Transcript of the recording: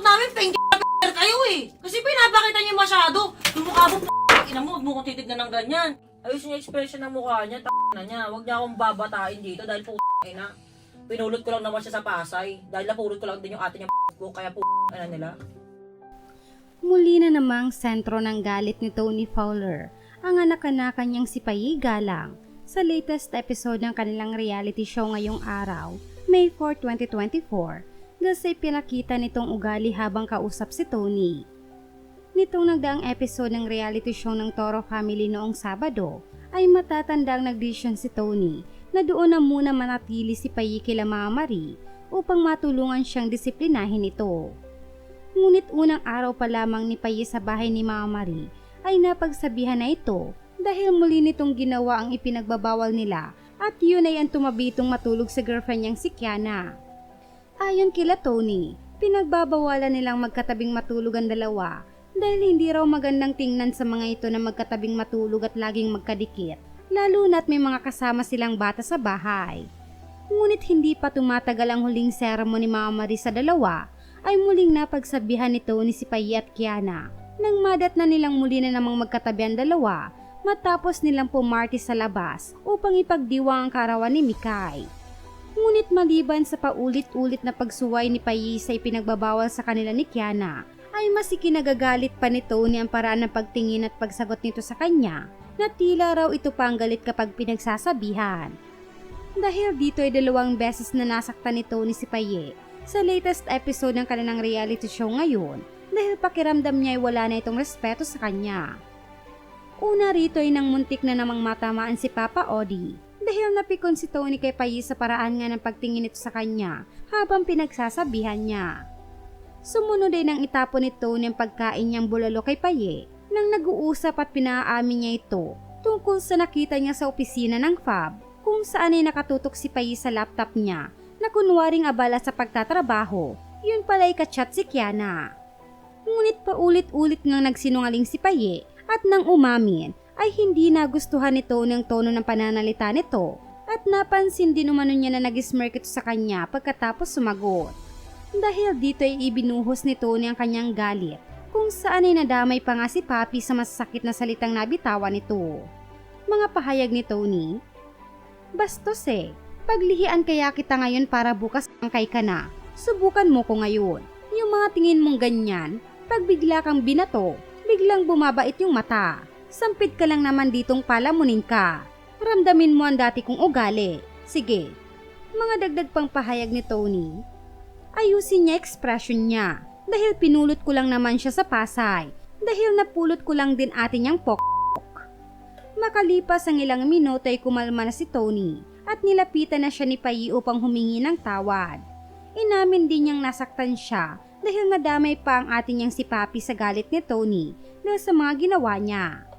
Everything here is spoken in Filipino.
TikTok namin, peng kayo eh. Kasi pinapakita niyo masyado. Yung mukha mo, ina mo, mo titignan ng ganyan. Ayos yung expression ng mukha niya, na niya. Huwag niya akong babatain dito dahil po ina. Pinulot ko lang naman siya sa Pasay. Dahil napulot ko lang din yung ate niya ko, kaya po ina nila. Muli na namang sentro ng galit ni Tony Fowler ang anak-anakan niyang si Payi Galang sa latest episode ng kanilang reality show ngayong araw, May 4, 2024, dahil pinakita nitong ugali habang kausap si Tony. Nitong nagdaang episode ng reality show ng Toro Family noong Sabado, ay matatandang nagdesisyon si Tony na doon na muna manatili si Payi kila Mama Marie upang matulungan siyang disiplinahin ito. Ngunit unang araw pa lamang ni Paye sa bahay ni Mama Marie ay napagsabihan na ito dahil muli nitong ginawa ang ipinagbabawal nila at yun ay ang tumabitong matulog sa girlfriend niyang si Kiana. Ayon kila Tony, pinagbabawalan nilang magkatabing matulog ang dalawa dahil hindi raw magandang tingnan sa mga ito na magkatabing matulog at laging magkadikit, lalo na't may mga kasama silang bata sa bahay. Ngunit hindi pa tumatagal ang huling sermon ni Mama Marie sa dalawa ay muling napagsabihan ni si Paye at Kiana nang madat na nilang muli na namang magkatabi ang dalawa matapos nilang pumarty sa labas upang ipagdiwang ang karawan ni Mikay. Ngunit maliban sa paulit-ulit na pagsuway ni Paye sa ipinagbabawal sa kanila ni Kiana, ay mas ikinagagalit pa ni Tony ang paraan ng pagtingin at pagsagot nito sa kanya na tila raw ito pa ang galit kapag pinagsasabihan. Dahil dito ay dalawang beses na nasaktan ni Tony si Paye sa latest episode ng kanilang reality show ngayon dahil pakiramdam niya ay wala na itong respeto sa kanya. Una rito ay nang muntik na namang matamaan si Papa Odi dahil napikon si Tony kay Payi sa paraan nga ng pagtingin nito sa kanya habang pinagsasabihan niya. Sumunod ay nang itapon ni Tony ang pagkain niyang bulalo kay Paye nang nag-uusap at pinaamin niya ito tungkol sa nakita niya sa opisina ng FAB kung saan ay nakatutok si Payi sa laptop niya na kunwaring abala sa pagtatrabaho, yun pala ay kachat si Kiana. Ngunit paulit-ulit ngang nagsinungaling si Paye at nang umamin ay hindi nagustuhan nito ng tono ng pananalita nito at napansin din umano niya na nag-smirk ito sa kanya pagkatapos sumagot. Dahil dito ay ibinuhos ni Tony ang kanyang galit kung saan ay nadamay pa nga si Papi sa masakit na salitang nabitawan nito. Mga pahayag ni Tony, Bastos eh, paglihian kaya kita ngayon para bukas angkay ka na. Subukan mo ko ngayon. Yung mga tingin mong ganyan, pag bigla kang binato, biglang bumabait yung mata. Sampit ka lang naman ditong palamunin ka. Ramdamin mo ang dati kong ugali. Sige. Mga dagdag pang pahayag ni Tony. Ayusin niya expression niya dahil pinulot ko lang naman siya sa Pasay dahil napulot ko lang din atin niyang pok. Makalipas ang ilang minuto ay kumalma na si Tony at nilapitan na siya ni Payi upang humingi ng tawad. Inamin din niyang nasaktan siya dahil nadamay pa ang atin niyang si Papi sa galit ni Tony dahil sa mga ginawa niya.